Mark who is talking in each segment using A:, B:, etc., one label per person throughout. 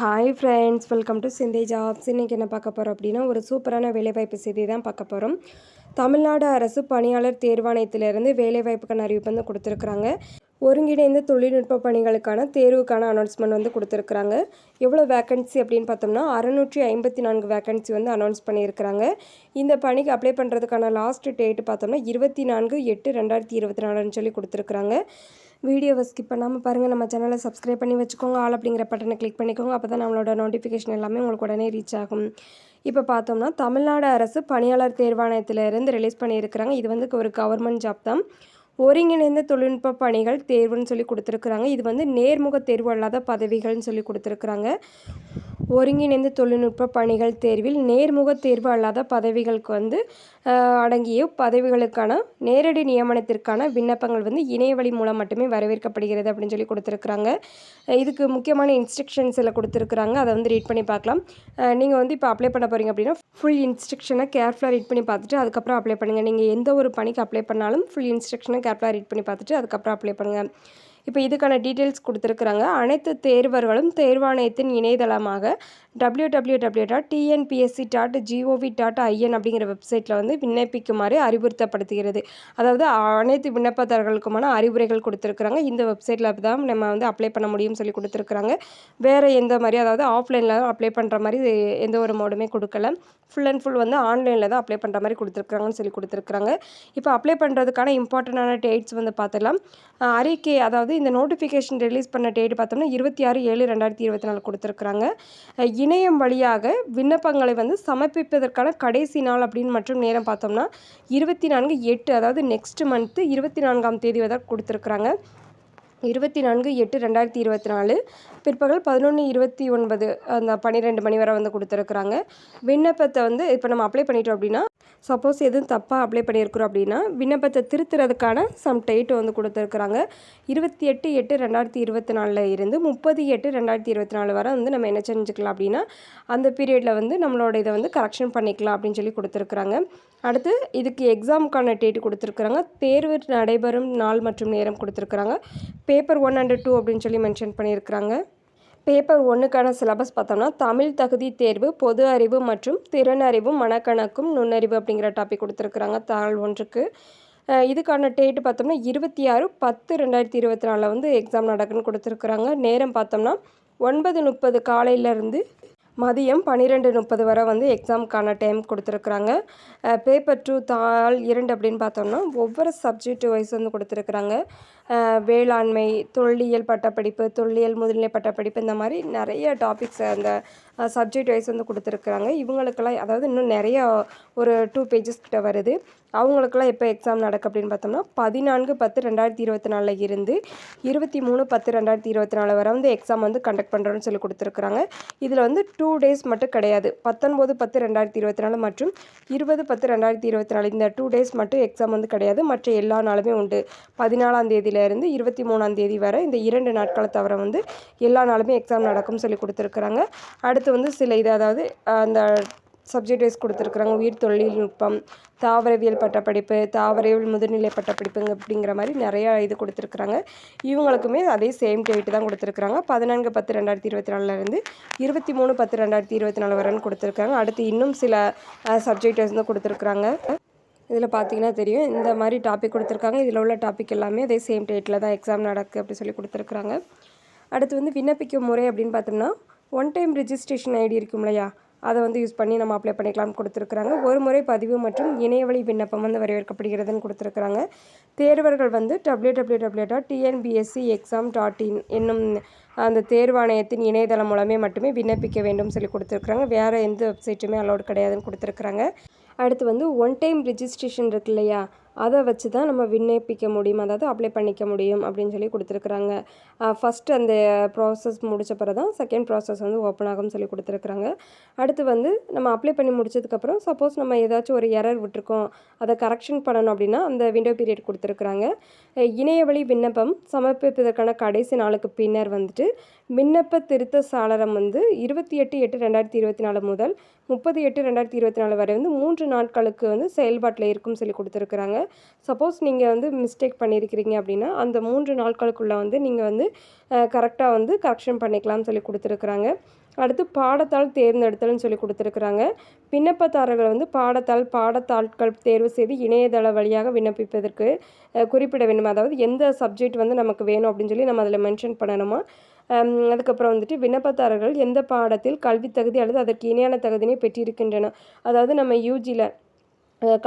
A: Hi friends welcome to Chinthai jobs இன்றைக்கி என்ன பார்க்க போகிறோம் அப்படின்னா ஒரு சூப்பரான வேலைவாய்ப்பு செய்தி தான் பார்க்க போகிறோம் தமிழ்நாடு அரசு பணியாளர் தேர்வாணையத்திலிருந்து வேலைவாய்ப்புக்கான அறிவிப்பு வந்து கொடுத்துருக்குறாங்க. ஒருங்கிணைந்த தொழில்நுட்ப பணிகளுக்கான தேர்வுக்கான அனௌன்ஸ்மெண்ட் வந்து கொடுத்துருக்குறாங்க. எவ்வளோ வேக்கன்சி அப்படின்னு பார்த்தோம்னா அறநூற்றி ஐம்பத்தி நான்கு வேக்கன்சி வந்து அனௌன்ஸ் பண்ணியிருக்கிறாங்க. இந்த பணிக்கு அப்ளை பண்ணுறதுக்கான லாஸ்ட் டேட் பார்த்தோம்னா இருபத்தி நான்கு எட்டு ரெண்டாயிரத்தி இருபத்தி நாலுன்னு சொல்லி கொடுத்துருக்குறாங்க. வீடியோவை ஸ்கிப் பண்ணாமல் பாருங்கள் நம்ம சேனலை சப்ஸ்கிரைப் பண்ணி வச்சுக்கோங்க. ஆல் அப்படிங்கிற பட்டனை கிளிக் பண்ணிக்கோங்க. அப்போ தான் நம்மளோட நோட்டிஃபிகேஷன் எல்லாமே உங்களுக்கு உடனே ரீச் ஆகும். இப்போ பார்த்தோம்னா தமிழ்நாடு அரசு பணியாளர் தேர்வாணையத்திலிருந்து ரிலீஸ் பண்ணியிருக்கிறாங்க. இது வந்து ஒரு கவர்மெண்ட் ஜாப் தான். ஒருங்கிணைந்த தொழில்நுட்ப பணிகள் தேர்வுன்னு சொல்லி கொடுத்துருக்குறாங்க. இது வந்து நேர்முக தேர்வு அல்லாத பதவிகள்னு சொல்லி கொடுத்துருக்குறாங்க. ஒருங்கிணைந்த தொழில்நுட்ப பணிகள் தேர்வில் நேர்முக தேர்வு அல்லாத பதவிகளுக்கு வந்து அடங்கிய பதவிகளுக்கான நேரடி நியமனத்திற்கான விண்ணப்பங்கள் வந்து இணையவழி மூலம் மட்டுமே வரவேற்கப்படுகிறது அப்படின்னு சொல்லி கொடுத்துருக்குறாங்க. இதுக்கு முக்கியமான இன்ஸ்ட்ரக்ஷன்ஸ் எல்லாம் கொடுத்துருக்குறாங்க. அதை வந்து ரீட் பண்ணி பார்க்கலாம். நீங்கள் வந்து இப்போ அப்ளை பண்ண போகிறீங்க அப்படின்னா ஃபுல் இன்ஸ்ட்ரக்ஷனை கேர்ஃபுல்லாக ரீட் பண்ணி பார்த்துட்டு அதுக்கப்புறம் அப்ளை பண்ணுங்கள் நீங்கள் எந்த ஒரு பணிக்கு அப்ளை பண்ணாலும் ஃபுல் இன்ஸ்ட்ரக்ஷனை கேர்ஃபுல்லாக ரீட் பண்ணி பார்த்துட்டு அதுக்கப்புறம் அப்ளை பண்ணுங்கள் இப்போ இதுக்கான டீட்டெயில்ஸ் கொடுத்துருக்குறாங்க. அனைத்து தேர்வர்களும் தேர்வாணையத்தின் இணையதளமாக W W W dot TNPSC dot GOV dot IN அப்படிங்கிற வெப்சைட்டில் வந்து விண்ணப்பிக்குமாறு அறிவுறுத்தப்படுத்துகிறது. அதாவது அனைத்து விண்ணப்பதாரர்களுக்குமான அறிவுரைகள் கொடுத்துருக்குறாங்க. இந்த வெப்சைட்டில் தான் நம்ம வந்து அப்ளை பண்ண முடியும்னு சொல்லி கொடுத்துருக்குறாங்க. வேறு எந்த மாதிரி அதாவது ஆஃப்லைனில் அப்ளை பண்ணுற மாதிரி எந்த ஒரு மோடுமே கொடுக்கல. ஃபுல் அண்ட் ஃபுல் வந்து ஆன்லைனில் தான் அப்ளை பண்ணுற மாதிரி கொடுத்துருக்குறாங்கன்னு சொல்லி கொடுத்துருக்குறாங்க. இப்போ அப்ளை பண்ணுறதுக்கான இம்பார்ட்டண்டான டேட்ஸ் வந்து பார்த்துலாம் அறிக்கை அதாவது இந்த நோட்டிஃபிகேஷன் ரிலீஸ் பண்ண டேட் பார்த்தோம்னா இருபத்தி ஆறு ஏழு ரெண்டாயிரத்தி இருபத்தி நாலு கொடுத்துருக்குறாங்க. இணையம் வழியாக விண்ணப்பங்களை வந்து சமர்ப்பிப்பதற்கான கடைசி நாள் அப்படின்னு மற்றும் நேரம் பார்த்தோம்னா இருபத்தி நான்கு எட்டு அதாவது நெக்ஸ்ட் மந்த்து இருபத்தி நான்காம் தேதி வரை கொடுத்துருக்குறாங்க. இருபத்தி நான்கு எட்டு ரெண்டாயிரத்தி இருபத்தி நாலு. பிற்பகல் பதினொன்று இருபத்தி ஒன்பது அந்த பன்னிரெண்டு மணி வரை வந்து கொடுத்துருக்குறாங்க. விண்ணப்பத்தை வந்து இப்போ நம்ம அப்ளை பண்ணிட்டோம் அப்படின்னா சப்போஸ் எதுவும் தப்பாக அப்ளை பண்ணியிருக்கிறோம் அப்படின்னா விண்ணப்பத்தை திருத்துறதுக்கான சம் டேட்டு வந்து கொடுத்துருக்குறாங்க. இருபத்தி எட்டு எட்டு ரெண்டாயிரத்தி இருபத்தி நாலில் இருந்து முப்பது எட்டு ரெண்டாயிரத்தி இருபத்தி நாலு வரை வந்து நம்ம என்ன செஞ்சுக்கலாம் அப்படின்னா அந்த பீரியடில் வந்து நம்மளோட இதை வந்து கரெக்ஷன் பண்ணிக்கலாம் அப்படின்னு சொல்லி கொடுத்துருக்குறாங்க. அடுத்து இதுக்கு எக்ஸாமுக்கான டேட்டு கொடுத்துருக்குறாங்க. தேர்வு நடைபெறும் நாள் மற்றும் நேரம் கொடுத்துருக்குறாங்க. பேப்பர் ஒன் அண்ட் டூ அப்படின்னு சொல்லி மென்ஷன் பண்ணியிருக்கிறாங்க. பேப்பர் ஒன்றுக்கான சிலபஸ் பார்த்தோம்னா தமிழ் தகுதி தேர்வு பொது அறிவு மற்றும் திறன் அறிவும் மனக்கணக்கும் நுண்ணறிவு அப்படிங்கிற டாபிக் கொடுத்துருக்குறாங்க தாள் ஒன்றுக்கு. இதுக்கான டேட்டு பார்த்தோம்னா இருபத்தி ஆறு பத்து ரெண்டாயிரத்தி இருபத்தி நாலில் வந்து எக்ஸாம் நடக்குன்னு கொடுத்துருக்குறாங்க. நேரம் பார்த்தோம்னா ஒன்பது முப்பது காலையிலேருந்து மதியம் பன்னிரெண்டு முப்பது வரை வந்து எக்ஸாமுக்கான டைம் கொடுத்துருக்குறாங்க. பேப்பர் டூ தாள் இரண்டு அப்படின்னு பார்த்தோம்னா ஒவ்வொரு சப்ஜெக்ட் வைஸ் வந்து கொடுத்துருக்குறாங்க. வேளாண்மை தொல்லியல் பட்டப்படிப்பு தொல்லியல் முதுநிலை பட்டப்படிப்பு இந்த மாதிரி நிறைய டாபிக்ஸ் அந்த சப்ஜெக்ட் வைஸ் வந்து கொடுத்துருக்குறாங்க. இவங்களுக்கெல்லாம் அதாவது இன்னும் நிறையா ஒரு டூ பேஜஸ் கிட்ட வருது. அவங்களுக்கெல்லாம் எப்போ எக்ஸாம் நடக்கு அப்படின்னு பார்த்தோம்னா பதினான்கு பத்து ரெண்டாயிரத்தி இருபத்தி நாலில் இருந்து இருபத்தி மூணு பத்து ரெண்டாயிரத்தி இருபத்தி நாலு வரை வந்து எக்ஸாம் வந்து கண்டக்ட் பண்ணுறோன்னு சொல்லி கொடுத்துருக்குறாங்க. இதில் வந்து டூ டேஸ் மட்டும் கிடையாது. பத்தொன்பது பத்து ரெண்டாயிரத்தி இருபத்தி நாலு மற்றும் இருபது பத்து ரெண்டாயிரத்தி இருபத்தி நாலு இந்த டூ டேஸ் மட்டும் எக்ஸாம் வந்து கிடையாது. மற்ற எல்லா நாளுமே உண்டு. பதினாலாம் தேதியிலேருந்து இருபத்தி மூணாம் தேதி வரை இந்த இரண்டு நாட்களை தவிர வந்து எல்லா நாளுமே எக்ஸாம் நடக்கும்னு சொல்லி கொடுத்துருக்குறாங்க. அடுத்து வந்து சில இது அதாவது அந்த சப்ஜெக்ட் வைஸ் கொடுத்துருக்குறாங்க. உயிர் தொழில்நுட்பம் தாவரவியல் பட்டப்படிப்பு தாவரவியல் முதுநிலை பட்டப்படிப்புங்க அப்படிங்கிற மாதிரி நிறையா இது கொடுத்துருக்குறாங்க. இவங்களுக்குமே அதே சேம் டேட்டு தான் கொடுத்துருக்குறாங்க. பதினான்கு பத்து ரெண்டாயிரத்தி இருபத்தி நாலுலேருந்து இருபத்தி மூணு பத்து ரெண்டாயிரத்தி இருபத்தி நாலு வரன்னு கொடுத்துருக்காங்க. அடுத்து இன்னும் சில சப்ஜெக்ட் வைஸ் தான் கொடுத்துருக்குறாங்க. இதில் பார்த்தீங்கன்னா தெரியும். இந்த மாதிரி டாபிக் கொடுத்துருக்காங்க. இதில் உள்ள டாபிக் எல்லாமே அதே சேம் டேட்டில் தான் எக்ஸாம் நடக்கு அப்படி சொல்லி கொடுத்துருக்குறாங்க. அடுத்து வந்து விண்ணப்பிக்கும் முறை அப்படின்னு பார்த்தோம்னா ஒன் டைம் ரிஜிஸ்ட்ரேஷன் ஐடி இருக்கும் இல்லையா அதை வந்து யூஸ் பண்ணி நம்ம அப்ளை பண்ணிக்கலாம்னு கொடுத்துருக்குறாங்க. ஒரு முறை பதிவு மற்றும் இணையவழி விண்ணப்பம் வந்து வரவேற்கப்படுகிறதுன்னு கொடுத்துருக்குறாங்க. தேர்வர்கள் வந்து W W W dot TNPSC exam dot in என்னும் அந்த தேர்வாணையத்தின் இணையதளம் மூலமே மட்டுமே விண்ணப்பிக்க வேண்டும் சொல்லி கொடுத்துருக்குறாங்க. வேறு எந்த வெப்சைட்டுமே அலோட் கிடையாதுன்னு கொடுத்துருக்குறாங்க. அடுத்து வந்து ஒன் டைம் ரிஜிஸ்ட்ரேஷன் இருக்கு இல்லையா? அதை வச்சு தான் நம்ம விண்ணப்பிக்க முடியும். அதாவது அப்ளை பண்ணிக்க முடியும் அப்படின்னு சொல்லி கொடுத்துருக்குறாங்க. ஃபஸ்ட்டு அந்த ப்ராசஸ் முடித்த பிறகு தான் செகண்ட் ப்ராசஸ் வந்து ஓப்பன் ஆகும்னு சொல்லி கொடுத்துருக்குறாங்க. அடுத்து வந்து நம்ம அப்ளை பண்ணி முடிச்சதுக்கப்புறம் சப்போஸ் நம்ம ஏதாச்சும் ஒரு எரர் விட்டுருக்கோம். அதை கரெக்ஷன் பண்ணணும் அப்படின்னா அந்த விண்டோ பீரியட் கொடுத்துருக்குறாங்க. இணையவழி விண்ணப்பம் சமர்ப்பிப்பதற்கான கடைசி நாளுக்கு பின்னர் வந்துட்டு விண்ணப்ப திருத்த சாளரம் வந்து இருபத்தி எட்டு எட்டு ரெண்டாயிரத்தி இருபத்தி நாலு முதல் முப்பது எட்டு ரெண்டாயிரத்தி இருபத்தி நாலு வரை வந்து மூன்று நாட்களுக்கு வந்து செயல்பாட்டில் இருக்கும்னு சொல்லி கொடுத்துருக்குறாங்க. சப்போஸ் நீங்கள் வந்து மிஸ்டேக் பண்ணியிருக்கிறீங்க அப்படின்னா அந்த மூன்று நாட்களுக்குள்ளே வந்து நீங்கள் வந்து கரெக்டாக வந்து கரெக்ஷன் பண்ணிக்கலாம்னு சொல்லி கொடுத்துருக்குறாங்க. அடுத்து பாடத்தாள் தேர்ந்தெடுத்தல்னு சொல்லி கொடுத்துருக்குறாங்க. விண்ணப்பதாரர்கள் வந்து பாடத்தாள் பாடத்தாட்கள் தேர்வு செய்து இணையதள வழியாக விண்ணப்பிப்பதற்கு குறிப்பிட வேண்டும். அதாவது எந்த சப்ஜெக்ட் வந்து நமக்கு வேணும் அப்படின்னு சொல்லி நம்ம அதில் மென்ஷன் பண்ணணுமா? அதுக்கப்புறம் வந்துட்டு விண்ணப்பதாரர்கள் எந்த பாடத்தில் கல்வி தகுதி அல்லது அதற்கு இணையான தகுதியினை பெற்றிருக்கின்றன? அதாவது நம்ம யூஜியில்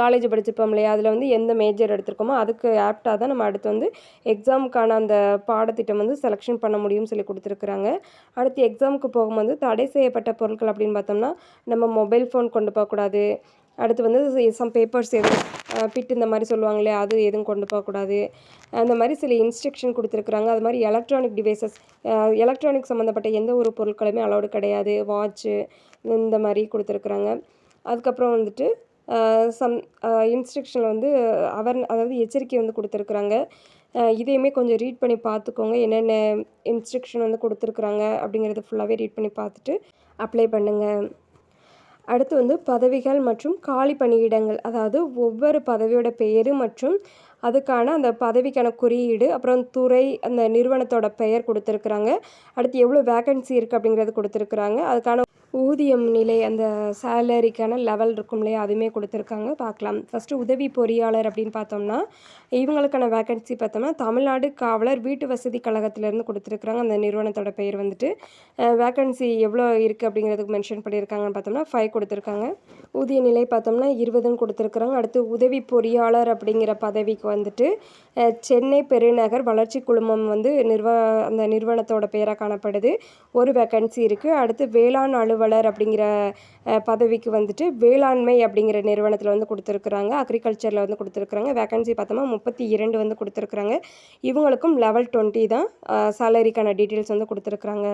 A: காலேஜ் படிச்சிருப்போம் இல்லையா? அதில் வந்து எந்த மேஜர் எடுத்திருக்கோமோ அதுக்கு ஆப்டாக தான் நம்ம அடுத்து வந்து எக்ஸாமுக்கான அந்த பாடத்திட்டம் வந்து செலெக்ஷன் பண்ண முடியும்னு சொல்லி கொடுத்துருக்குறாங்க. அடுத்து எக்ஸாமுக்கு போகும்போது தடை செய்யப்பட்ட பொருட்கள் அப்படின்னு பார்த்தோம்னா நம்ம மொபைல் ஃபோன் கொண்டு போகக்கூடாது அடுத்து வந்து சம் பேப்பர்ஸ் எதுவும் பிட் இந்த மாதிரி சொல்லுவாங்க இல்லையா? அது எதுவும் கொண்டு போகக்கூடாது அந்த மாதிரி சில இன்ஸ்ட்ரக்ஷன் கொடுத்துருக்குறாங்க. அது மாதிரி எலக்ட்ரானிக் டிவைசஸ் எலக்ட்ரானிக் சம்மந்தப்பட்ட எந்த ஒரு பொருட்களுமே அலௌடு கிடையாது. வாட்ச்சு இந்த மாதிரி கொடுத்துருக்குறாங்க. அதுக்கப்புறம் வந்துட்டு சம் இன்ஸ்ட்ரக்ஷனில் வந்து அவர் அதாவது எச்சரிக்கை வந்து கொடுத்துருக்குறாங்க. இதையுமே கொஞ்சம் ரீட் பண்ணி பார்த்துக்கோங்க. என்னென்ன இன்ஸ்ட்ரக்ஷன் வந்து கொடுத்துருக்குறாங்க அப்படிங்கிறத ஃபுல்லாகவே ரீட் பண்ணி பார்த்துட்டு அப்ளை பண்ணுங்கள் அடுத்து வந்து பதவிகள் மற்றும் காலி பணியிடங்கள். அதாவது ஒவ்வொரு பதவியோட பெயர் மற்றும் அதுக்கான அந்த பதவிக்கான குறியீடு அப்புறம் துறை அந்த நிறுவனத்தோட பெயர் கொடுத்துருக்குறாங்க. அடுத்து எவ்வளோ வேகன்சி இருக்குது அப்படிங்கிறது கொடுத்துருக்குறாங்க. அதுக்கான ஊதியம் நிலை அந்த சேலரிக்கான லெவல் இருக்கும் இல்லையா அதுவுமே கொடுத்துருக்காங்க. பார்க்கலாம். ஃபஸ்ட்டு உதவி பொறியாளர் அப்படின்னு பார்த்தோம்னா இவங்களுக்கான வேக்கன்சி பார்த்தோம்னா தமிழ்நாடு காவலர் வீட்டு வசதி கழகத்திலேருந்து கொடுத்துருக்குறாங்க. அந்த நிறுவனத்தோட பெயர் வந்துட்டு வேக்கன்சி எவ்வளோ இருக்குது அப்படிங்கிறதுக்கு மென்ஷன் பண்ணியிருக்காங்கன்னு பார்த்தோம்னா ஃபைவ் கொடுத்துருக்காங்க. ஊதிய நிலை பார்த்தோம்னா இருபதுன்னு கொடுத்துருக்குறாங்க. அடுத்து உதவி பொறியாளர் அப்படிங்கிற பதவிக்கு வந்துட்டு சென்னை பெருநகர் வளர்ச்சி குழுமம் வந்து நிர்வ அந்த நிறுவனத்தோட பெயராக காணப்படுது. ஒரு வேக்கன்சி இருக்குது அடுத்து வேளாண் அலுவலர் அப்படிங்கிற பதவிக்கு வந்துட்டு வேளாண்மை அப்படிங்கிற நிறுவனத்தில் வந்து கொடுத்துருக்குறாங்க. அக்ரிகல்ச்சரில் வந்து கொடுத்துருக்குறாங்க. வேகன்சி பார்த்தோம்னா முப்பத்தி இரண்டு வந்து கொடுத்துருக்குறாங்க. இவங்களுக்கும் லெவல் டுவெண்ட்டி தான் சேலரிக்கான டீட்டெயில்ஸ் வந்து கொடுத்துருக்குறாங்க.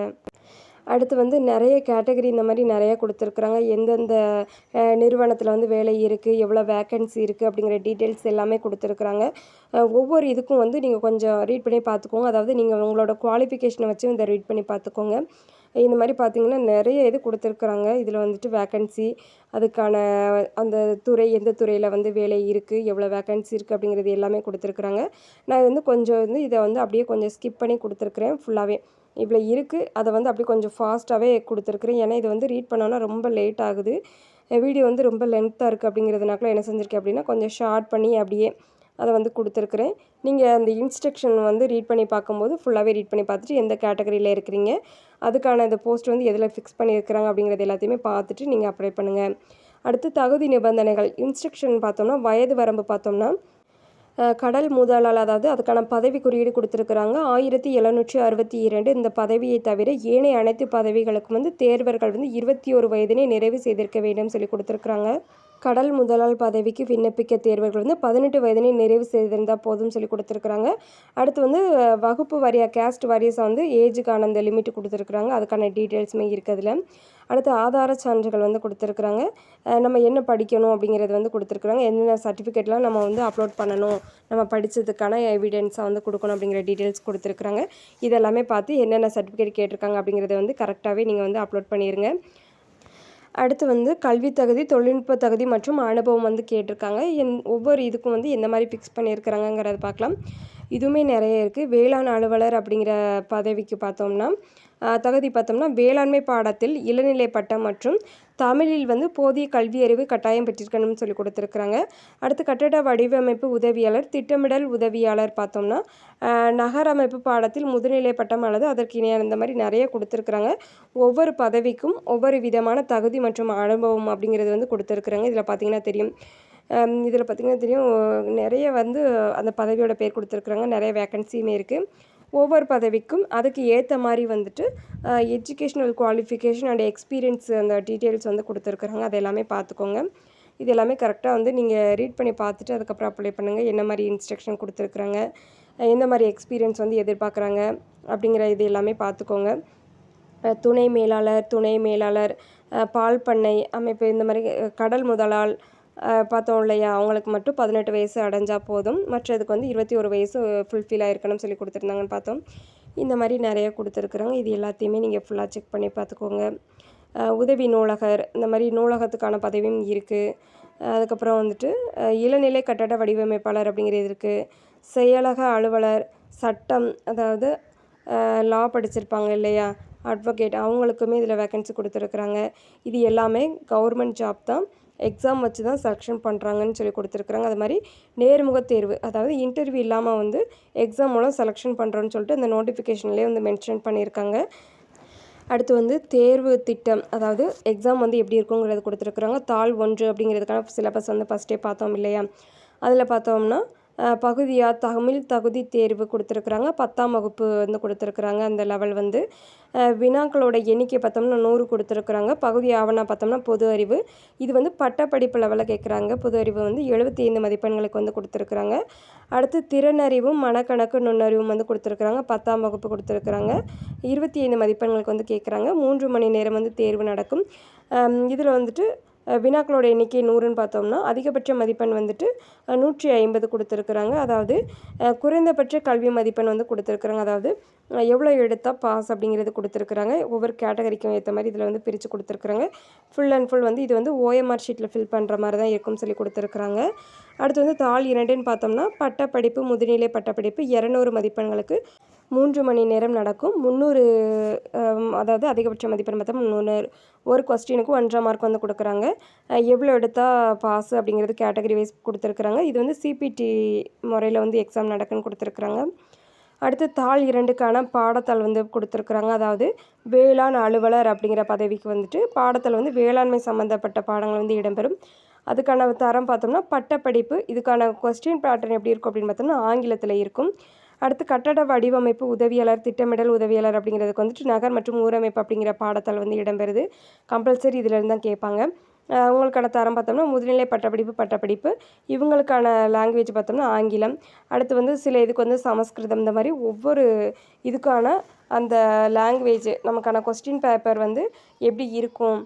A: அடுத்து வந்து நிறைய கேட்டகரி இந்த மாதிரி நிறைய கொடுத்துருக்குறாங்க. எந்தெந்த நிறுவனத்தில் வந்து வேலை இருக்குது எவ்வளோ வேக்கன்சி இருக்குது அப்படிங்கிற டீட்டெயில்ஸ் எல்லாமே கொடுத்துருக்குறாங்க. ஒவ்வொரு இதுக்கும் வந்து நீங்கள் கொஞ்சம் ரீட் பண்ணி பார்த்துக்கோங்க. அதாவது நீங்கள் உங்களோட குவாலிஃபிகேஷனை வச்சு இந்த ரீட் பண்ணி பார்த்துக்கோங்க. இந்த மாதிரி பார்த்தீங்கன்னா நிறைய இது கொடுத்துருக்குறாங்க. இதில் வந்துட்டு வேக்கன்சி அதுக்கான அந்த துறை எந்த துறையில் வந்து வேலை இருக்குது எவ்வளோ வேக்கன்சி இருக்குது அப்படிங்கிறது எல்லாமே கொடுத்துருக்குறாங்க. நான் வந்து கொஞ்சம் வந்து இதை வந்து அப்படியே கொஞ்சம் ஸ்கிப் பண்ணி கொடுத்துருக்குறேன் ஃபுல்லாகவே இவ்வளோ இருக்குது அதை வந்து அப்படியே கொஞ்சம் ஃபாஸ்ட்டாகவே கொடுத்துருக்குறேன். ஏன்னா இது வந்து ரீட் பண்ணோன்னா ரொம்ப லேட் ஆகுது. வீடியோ வந்து ரொம்ப லென்த்தாக இருக்குது அப்படிங்கிறதுனால என்ன செஞ்சுருக்கேன் அப்படின்னா கொஞ்சம் ஷார்ட் பண்ணி அப்படியே அதை வந்து கொடுத்துருக்குறேன். நீங்கள் அந்த இன்ஸ்ட்ரக்ஷன் வந்து ரீட் பண்ணி பார்க்கும்போது ஃபுல்லாகவே ரீட் பண்ணி பார்த்துட்டு எந்த கேட்டகரியில் இருக்கிறீங்க அதுக்கான இந்த போஸ்ட் வந்து எதில் ஃபிக்ஸ் பண்ணியிருக்கிறாங்க அப்படிங்கிறது எல்லாத்தையுமே பார்த்துட்டு நீங்கள் அப்ளை பண்ணுங்கள் அடுத்து தகுதி நிபந்தனைகள். இன்ஸ்ட்ரக்ஷன் பார்த்தோம்னா வயது வரம்பு பார்த்தோம்னா கடல் முதலால் அதாவது அதுக்கான பதவி குறியீடு கொடுத்துருக்குறாங்க. ஆயிரத்தி எழுநூற்றி அறுபத்தி இரண்டு இந்த பதவியை தவிர ஏனைய அனைத்து பதவிகளுக்கும் வந்து தேர்வர்கள் வந்து இருபத்தி ஒரு வயதினை நிறைவு செய்திருக்க வேண்டும் சொல்லி கொடுத்துருக்குறாங்க. கடல் முதலாள் பதவிக்கு விண்ணப்பிக்க தேர்வர்கள் வந்து பதினெட்டு வயதினை நிறைவு செய்திருந்தால் போதும் சொல்லி கொடுத்துருக்குறாங்க. அடுத்து வந்து வகுப்பு வாரியாக கேஸ்ட் வாரியஸாக வந்து ஏஜுக்கான அந்த லிமிட் கொடுத்துருக்குறாங்க. அதுக்கான டீட்டெயில்ஸுமே இருக்குதுல அடுத்து ஆதார சான்றுகள் வந்து கொடுத்துருக்குறாங்க. நம்ம என்ன படிக்கணும் அப்படிங்கிறது வந்து கொடுத்துருக்குறாங்க. என்னென்ன சர்டிஃபிகேட்லாம் நம்ம வந்து அப்லோட் பண்ணணும் நம்ம படித்ததுக்கான எவிடென்ஸாக வந்து கொடுக்கணும் அப்படிங்கிற டீட்டெயில்ஸ் கொடுத்துருக்குறாங்க. இதெல்லாமே பார்த்து என்னென்ன சர்டிஃபிகேட் கேட்டிருக்காங்க அப்படிங்கிறத வந்து கரெக்டாகவே நீங்கள் வந்து அப்லோட் பண்ணிடுங்க அடுத்து வந்து கல்வி தகுதி தொழில்நுட்ப தகுதி மற்றும் அனுபவம் வந்து கேட்டிருக்காங்க. என் ஒவ்வொரு இதுக்கும் வந்து எந்த மாதிரி ஃபிக்ஸ் பண்ணியிருக்கிறாங்கங்கிறத பார்க்கலாம். இதுவுமே நிறைய இருக்குது வேளாண் அலுவலர் அப்படிங்கிற பதவிக்கு பார்த்தோம்னா தகுதி பார்த்தோம்னா வேளாண்மை பாடத்தில் இளநிலை பட்டம் மற்றும் தமிழில் வந்து போதிய கல்வி அறிவு கட்டாயம் பெற்றிருக்கணும்னு சொல்லி கொடுத்துருக்குறாங்க. அடுத்து கட்டட வடிவமைப்பு உதவியாளர் திட்டமிடல் உதவியாளர் பார்த்தோம்னா நகரமைப்பு பாடத்தில் முதுநிலை பட்டம் அல்லது அதற்கு இணையான இந்த மாதிரி நிறைய கொடுத்துருக்குறாங்க. ஒவ்வொரு பதவிக்கும் ஒவ்வொரு விதமான தகுதி மற்றும் அனுபவம் அப்படிங்கிறது வந்து கொடுத்துருக்குறாங்க. இதில் பார்த்தீங்கன்னா தெரியும். இதில் பார்த்தீங்கன்னா தெரியும் நிறைய வந்து அந்த பதவியோட பேர் கொடுத்துருக்குறாங்க. நிறைய வேக்கன்சியுமே இருக்குது ஒவ்வொரு பதவிக்கும் அதுக்கு ஏற்ற மாதிரி வந்துட்டு எஜுகேஷ்னல் குவாலிஃபிகேஷன் அண்ட் எக்ஸ்பீரியன்ஸ் அந்த டீட்டெயில்ஸ் வந்து கொடுத்துருக்குறாங்க. அது எல்லாமே பார்த்துக்கோங்க. இது எல்லாமே கரெக்டாக வந்து நீங்கள் ரீட் பண்ணி பார்த்துட்டு அதுக்கப்புறம் அப்ளை பண்ணுங்கள் என்ன மாதிரி இன்ஸ்ட்ரக்ஷன் கொடுத்துருக்குறாங்க எந்த மாதிரி எக்ஸ்பீரியன்ஸ் வந்து எதிர்பார்க்குறாங்க அப்படிங்கிற இது எல்லாமே பார்த்துக்கோங்க. துணை மேலாளர் துணை மேலாளர் பால் பண்ணை அமைப்பு இந்த மாதிரி கடல் முதலாள் பார்த்தோம் இல்லையா? அவங்களுக்கு மட்டும் பதினெட்டு வயசு அடைஞ்சால் போதும். மற்றதுக்கு வந்து இருபத்தி ஒரு வயசு ஃபுல்ஃபில் ஆகிருக்கணும்னு சொல்லி கொடுத்துருந்தாங்கன்னு பார்த்தோம். இந்த மாதிரி நிறைய கொடுத்துருக்குறாங்க. இது எல்லாத்தையுமே நீங்கள் ஃபுல்லாக செக் பண்ணி பார்த்துக்கோங்க. உதவி நூலகர் இந்த மாதிரி நூலகத்துக்கான பதவியும் இருக்குது அதுக்கப்புறம் வந்துட்டு இளநிலை கட்டட வடிவமைப்பாளர் அப்படிங்கிறது இருக்குது செயலக அலுவலர் சட்டம் அதாவது லா படிச்சிருப்பாங்க இல்லையா? அட்வொகேட் அவங்களுக்குமே இதில் வேக்கன்சி கொடுத்துருக்குறாங்க. இது எல்லாமே கவர்மெண்ட் ஜாப் தான். எக்ஸாம் வச்சு தான் செலெக்ஷன் பண்ணுறாங்கன்னு சொல்லி கொடுத்துருக்குறாங்க. அது மாதிரி நேர்முகத் தேர்வு அதாவது இன்டர்வியூ இல்லாமல் வந்து எக்ஸாம் மூலம் செலெக்ஷன் பண்ணுறோன்னு சொல்லிட்டு அந்த நோட்டிஃபிகேஷன்லேயே வந்து மென்ஷன் பண்ணியிருக்காங்க. அடுத்து வந்து தேர்வு திட்டம் அதாவது எக்ஸாம் வந்து எப்படி இருக்குங்கிறது கொடுத்துருக்குறாங்க. தாள் ஒன்று அப்படிங்கிறதுக்கான சிலபஸ் வந்து ஃபஸ்ட்டே பார்த்தோம் இல்லையா? அதில் பார்த்தோம்னா பகுதியாக தமிழ் தகுதி தேர்வு கொடுத்துருக்குறாங்க. பத்தாம் வகுப்பு வந்து கொடுத்துருக்குறாங்க. அந்த லெவல் வந்து வினாக்களோட எண்ணிக்கை பார்த்தோம்னா நூறு கொடுத்துருக்குறாங்க. பகுதி ஆவணம் பார்த்தோம்னா பொது அறிவு. இது வந்து பட்டப்படிப்பு லெவலில் கேட்குறாங்க பொது அறிவு வந்து எழுபத்தி ஐந்து மதிப்பெண்களுக்கு வந்து கொடுத்துருக்குறாங்க. அடுத்து திறனறிவும் மனக்கணக்கு நுண்ணறிவும் வந்து கொடுத்துருக்குறாங்க. பத்தாம் வகுப்பு கொடுத்துருக்குறாங்க. இருபத்தி ஐந்து மதிப்பெண்களுக்கு வந்து கேட்குறாங்க மூன்று மணி நேரம் வந்து தேர்வு நடக்கும். இதில் வந்துட்டு வினாக்களோட எண்ணிக்கை நூறுன்னு பார்த்தோம்னா அதிகபட்ச மதிப்பெண் வந்துட்டு நூற்றி ஐம்பது கொடுத்துருக்குறாங்க. அதாவது குறைந்தபட்ச கல்வி மதிப்பெண் வந்து கொடுத்துருக்குறாங்க. அதாவது எவ்வளோ எடுத்தால் பாஸ் அப்படிங்கிறது கொடுத்துருக்குறாங்க. ஒவ்வொரு கேட்டகரிக்கும் ஏற்ற மாதிரி இதில் வந்து பிரித்து கொடுத்துருக்குறாங்க. ஃபுல் அண்ட் ஃபுல் வந்து இது வந்து ஓஎம்ஆர் ஷீட்டில் ஃபில் பண்ணுற மாதிரி தான் இருக்கும்னு சொல்லி கொடுத்துருக்குறாங்க. அடுத்து வந்து தாள் இரண்டுன்னு பார்த்தோம்னா பட்டப்படிப்பு முதுநிலை பட்டப்படிப்பு இரநூறு மதிப்பெண்களுக்கு மூன்று மணி நேரம் நடக்கும். முந்நூறு அதாவது அதிகபட்ச மதிப்பெண் பார்த்தா முந்நூறு ஒரு கொஸ்டினுக்கு ஒன்றரை மார்க் வந்து கொடுக்குறாங்க. எவ்வளோ எடுத்தால் பாஸ் அப்படிங்கிறது கேட்டகரி வைஸ் கொடுத்துருக்குறாங்க. இது வந்து சிபிடி முறையில் வந்து எக்ஸாம் நடக்குன்னு கொடுத்துருக்குறாங்க. அடுத்து தாள் இரண்டுக்கான பாடத்தாள் வந்து கொடுத்துருக்குறாங்க. அதாவது வேளாண் அலுவலர் அப்படிங்கிற பதவிக்கு வந்துட்டு பாடத்தால் வந்து வேளாண்மை சம்மந்தப்பட்ட பாடங்கள் வந்து இடம்பெறும். அதுக்கான தரம் பார்த்தோம்னா பட்டப்படிப்பு இதுக்கான கொஸ்டின் பேட்டர்ன் எப்படி இருக்கும் அப்படின்னு பார்த்தோம்னா ஆங்கிலத்தில் இருக்கும். அடுத்து கட்டட வடிவமைப்பு உதவியாளர் திட்டமிடல் உதவியாளர் அப்படிங்கிறதுக்கு வந்துட்டு நகர் மற்றும் ஊரமைப்பு அப்படிங்கிற பாடத்தால் வந்து இடம்பெறுது. கம்பல்சரி இதிலேருந்து தான் கேட்பாங்க. அவங்களுக்கான தரம் பார்த்தோம்னா முதுநிலை பட்டப்படிப்பு பட்டப்படிப்பு. இவங்களுக்கான லாங்குவேஜ் பார்த்தோம்னா ஆங்கிலம். அடுத்து வந்து சில இதுக்கு வந்து சமஸ்கிருதம் இந்த மாதிரி ஒவ்வொரு இதுக்கான அந்த லாங்குவேஜ் நமக்கான கொஸ்டின் பேப்பர் வந்து எப்படி இருக்கும்?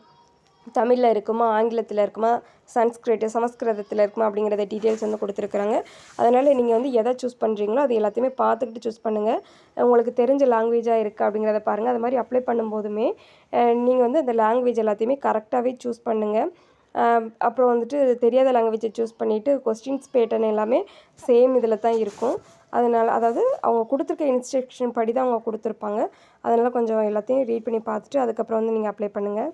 A: தமிழில் இருக்குமா ஆங்கிலத்தில் இருக்குமா சன்ஸ்கிரிட் சமஸ்கிருதத்தில் இருக்குமா அப்படிங்கிறத டீட்டெயில்ஸ் வந்து கொடுத்துருக்குறாங்க. அதனால் நீங்கள் வந்து எதை சூஸ் பண்ணுறீங்களோ அது எல்லாத்தையுமே பார்த்துக்கிட்டு சூஸ் பண்ணுங்கள் உங்களுக்கு தெரிஞ்ச லாங்குவேஜாக இருக்குது அப்படிங்கிறத பாருங்கள் அது மாதிரி அப்ளை பண்ணும்போதுமே நீங்கள் வந்து அந்த லாங்குவேஜ் எல்லாத்தையுமே கரெக்டாகவே சூஸ் பண்ணுங்கள் அப்புறம் வந்துட்டு தெரியாத லாங்குவேஜை சூஸ் பண்ணிவிட்டு கொஸ்டின்ஸ் பேட்டர்ன் எல்லாமே சேம் இதில் தான் இருக்கும். அதனால் அதாவது அவங்க கொடுத்துருக்க இன்ஸ்ட்ரக்ஷன் படி தான் அவங்க கொடுத்துருப்பாங்க. அதனால் கொஞ்சம் எல்லாத்தையும் ரீட் பண்ணி பார்த்துட்டு அதுக்கப்புறம் வந்து நீங்கள் அப்ளை பண்ணுங்கள்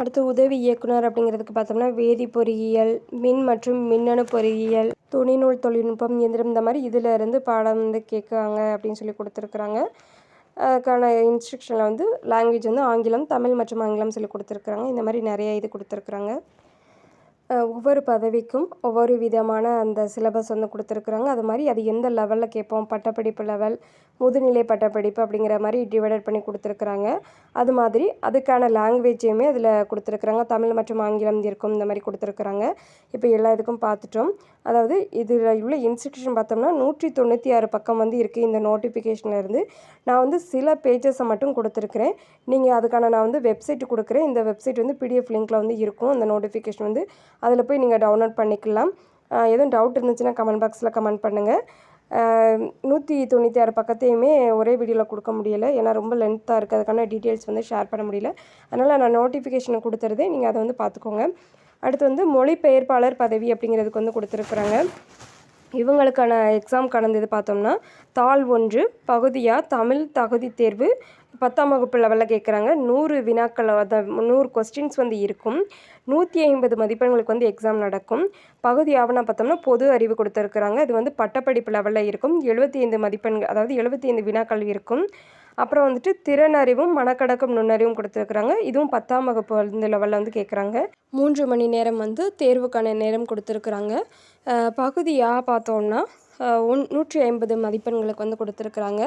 A: அடுத்து உதவி இயக்குனர் அப்படிங்கிறதுக்கு பார்த்தோம்னா வேதி பொறியியல் மின் மற்றும் மின்னணு பொறியியல் துணிநூல் தொழில்நுட்பம் இயந்திரம் இந்த மாதிரி இதில் இருந்து பாடம் வந்து கேட்குறாங்க அப்படின்னு சொல்லி கொடுத்துருக்குறாங்க. அதுக்கான இன்ஸ்ட்ரக்ஷனில் வந்து லாங்குவேஜ் வந்து ஆங்கிலம் தமிழ் மற்றும் ஆங்கிலம் சொல்லி கொடுத்துருக்குறாங்க. இந்த மாதிரி நிறைய இது கொடுத்துருக்குறாங்க. ஒவ்வொரு பதவிக்கும் ஒவ்வொரு விதமான அந்த சிலபஸ் வந்து கொடுத்துருக்குறாங்க. அது மாதிரி அது எந்த லெவலில் கேட்போம்? பட்டப்படிப்பு லெவல் முதுநிலை பட்டப்படிப்பு அப்படிங்கிற மாதிரி டிவைடட் பண்ணி கொடுத்துருக்குறாங்க. அது மாதிரி அதுக்கான லாங்குவேஜையுமே அதில் கொடுத்துருக்குறாங்க. தமிழ் மற்றும் ஆங்கிலம் இருக்கும் இந்த மாதிரி கொடுத்துருக்குறாங்க. இப்போ எல்லா இதுக்கும் பார்த்துட்டோம். அதாவது இதில் உள்ள இன்ஸ்ட்ரக்ஷன் பார்த்தோம்னா நூற்றி தொண்ணூற்றி ஆறு பக்கம் வந்து இருக்குது இந்த நோட்டிஃபிகேஷன்லேருந்து நான் வந்து சில பேஜஸை மட்டும் கொடுத்துருக்குறேன். நீங்கள் அதுக்கான நான் வந்து வெப்சைட் கொடுக்குறேன். இந்த வெப்சைட் வந்து பிடிஎஃப் லிங்க்கில் வந்து இருக்கும். அந்த நோட்டிஃபிகேஷன் வந்து அதில் போய் நீங்கள் டவுன்லோட் பண்ணிக்கலாம். எதுவும் டவுட் இருந்துச்சுன்னா கமெண்ட் பாக்ஸில் கமெண்ட் பண்ணுங்கள் நூற்றி தொண்ணூற்றி ஆறு பக்கத்தையுமே ஒரே வீடியோவில் கொடுக்க முடியலை. ஏன்னா ரொம்ப லென்த்தாக இருக்குது அதுக்கான டீட்டெயில்ஸ் வந்து ஷேர் பண்ண முடியல. அதனால் நான் நோட்டிஃபிகேஷனை கொடுத்துருதே நீங்கள் அதை வந்து பார்த்துக்கோங்க. அடுத்து வந்து மொழிபெயர்ப்பாளர் பதவி அப்படிங்கிறதுக்கு வந்து கொடுத்துருக்குறாங்க. இவங்களுக்கான எக்ஸாம் இது பார்த்தோம்னா தாள் ஒன்று பகுதியாக தமிழ் தகுதி தேர்வு பத்தாம் வகுப்பு லெவலில் கேட்குறாங்க நூறு வினாக்கள் அதை நூறு கொஸ்டின்ஸ் வந்து இருக்கும். நூற்றி ஐம்பது மதிப்பெண்களுக்கு வந்து எக்ஸாம் நடக்கும். பகுதி ஆவணம் பார்த்தோம்னா பொது அறிவு கொடுத்துருக்குறாங்க. இது வந்து பட்டப்படிப்பு லெவலில் இருக்கும். எழுபத்தி ஐந்து மதிப்பெண்கள் அதாவது எழுபத்தி ஐந்து வினாக்கள் இருக்கும். அப்புறம் வந்துட்டு திறனறிவும் மனக்கடக்கம் நுண்ணறிவும் கொடுத்துருக்குறாங்க. இதுவும் பத்தாம் வகுப்பு இந்த லெவலில் வந்து கேட்குறாங்க மூன்று மணி நேரம் வந்து தேர்வுக்கான நேரம் கொடுத்துருக்குறாங்க. பகுதியாக பார்த்தோம்னா ஒன் நூற்றி ஐம்பது மதிப்பெண்களுக்கு வந்து கொடுத்துருக்குறாங்க.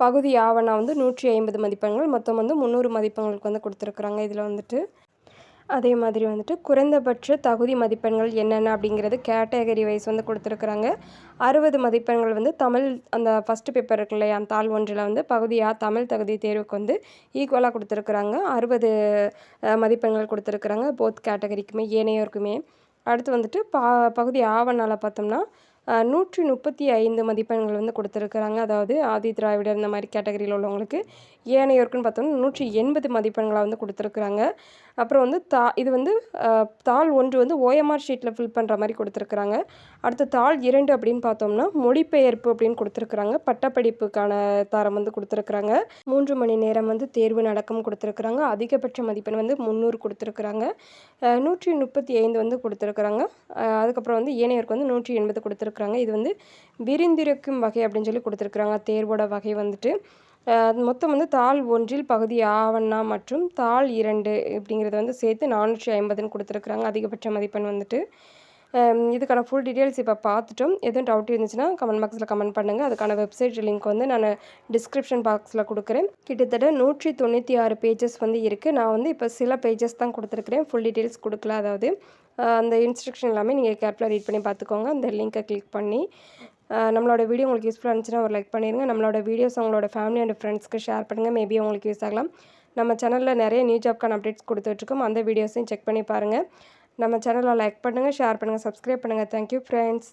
A: பகுதி ஆவணா வந்து நூற்றி ஐம்பது மதிப்பெண்கள் மொத்தம் வந்து முந்நூறு மதிப்பெண்களுக்கு வந்து கொடுத்துருக்குறாங்க. இதில் வந்துட்டு அதே மாதிரி வந்துட்டு குறைந்தபட்ச தகுதி மதிப்பெண்கள் என்னென்ன அப்படிங்கிறது கேட்டகரி வைஸ் வந்து கொடுத்துருக்குறாங்க. அறுபது மதிப்பெண்கள் வந்து தமிழ் அந்த ஃபஸ்ட்டு பேப்பர் இருக்கு இல்லையா அந்த தாள் ஒன்றில் வந்து பகுதியாக தமிழ் தகுதி தேர்வுக்கு வந்து ஈக்குவலாக கொடுத்துருக்குறாங்க. அறுபது மதிப்பெண்கள் கொடுத்துருக்குறாங்க போத் கேட்டகரிக்குமே ஏனையோருக்குமே. அடுத்து வந்துட்டு பா பகுதி ஆவணால பார்த்தோம்னா நூற்றி முப்பத்தி ஐந்து மதிப்பெண்கள் வந்து கொடுத்துருக்குறாங்க. அதாவது ஆதி திராவிடர் இந்த மாதிரி கேட்டகரியில் உள்ளவங்களுக்கு ஏனையோருக்குன்னு பார்த்தோம்னா நூற்றி எண்பது மதிப்பெண்களை வந்து கொடுத்துருக்குறாங்க. அப்புறம் வந்து தா இது வந்து தாள் ஒன்று வந்து ஓஎம்ஆர் ஷீட்டில் ஃபில் பண்ணுற மாதிரி கொடுத்துருக்குறாங்க. அடுத்து தாள் இரண்டு அப்படின்னு பார்த்தோம்னா மொழிபெயர்ப்பு அப்படின்னு கொடுத்துருக்குறாங்க. பட்டப்படிப்புக்கான தரம் வந்து கொடுத்துருக்குறாங்க. மூன்று மணி நேரம் வந்து தேர்வு நடக்கம் கொடுத்துருக்குறாங்க. அதிகபட்ச மதிப்பெண் வந்து முந்நூறு கொடுத்துருக்குறாங்க. நூற்றி முப்பத்தி ஐந்து வந்து கொடுத்துருக்குறாங்க. அதுக்கப்புறம் வந்து ஏனையோருக்கு வந்து நூற்றி எண்பது கொடுத்துருக்குறாங்க. இது வந்து விரிந்திருக்கும் வகை அப்படின்னு சொல்லி கொடுத்துருக்குறாங்க. தேர்வோட வகை வந்துட்டு. மொத்தம் வந்து தாள் ஒன்றில் பகுதி ஆவண்ணா மற்றும் தாள் இரண்டு அப்படிங்கிறத வந்து சேர்த்து நானூற்றி ஐம்பதுன்னு கொடுத்துருக்குறாங்க. அதிகபட்ச மதிப்பெண் வந்துட்டு. இதுக்கான ஃபுல் டீட்டெயில்ஸ் இப்போ பார்த்துட்டோம். எதுவும் டவுட் இருந்துச்சுன்னா கமெண்ட் பாக்ஸில் கமெண்ட் பண்ணுங்கள் அதுக்கான வெப்சைட் லிங்க் வந்து நான் டிஸ்கிரிப்ஷன் பாக்ஸில் கொடுக்குறேன். கிட்டத்தட்ட நூற்றி தொண்ணூற்றி ஆறு பேஜஸ் வந்து இருக்குது நான் வந்து இப்போ சில பேஜஸ் தான் கொடுத்துருக்குறேன். ஃபுல் டீட்டெயில்ஸ் கொடுக்கல. அதாவது அந்த இன்ஸ்ட்ரக்ஷன் எல்லாமே நீங்கள் கேர்ஃபுல்லாக ரீட் பண்ணி பார்த்துக்கோங்க. அந்த லிங்க்கை கிளிக் பண்ணி நம்மளோட வீடியோ உங்களுக்கு யூஸ்ஃபுல்லாக இருந்துச்சுன்னா ஒரு லைக் பண்ணிடுங்க நம்மளோட வீடியோஸ் உங்களோட ஃபேமிலி அண்ட் ஃப்ரெண்ட்ஸ்க்கு ஷேர் பண்ணுங்கள் மேபி உங்களுக்கு யூஸ் ஆகலாம். நம்ம சேனலில் நிறைய நியூ ஜாப்க்கான அப்டேட்ஸ் கொடுத்துட்ருக்கோம் அந்த வீடியோஸையும் செக் பண்ணி பாருங்கள் நம்ம சேனலை லைக் பண்ணுங்கள் ஷேர் பண்ணுங்கள் சப்ஸ்கிரைப் பண்ணுங்கள் தேங்க்யூ ஃப்ரெண்ட்ஸ்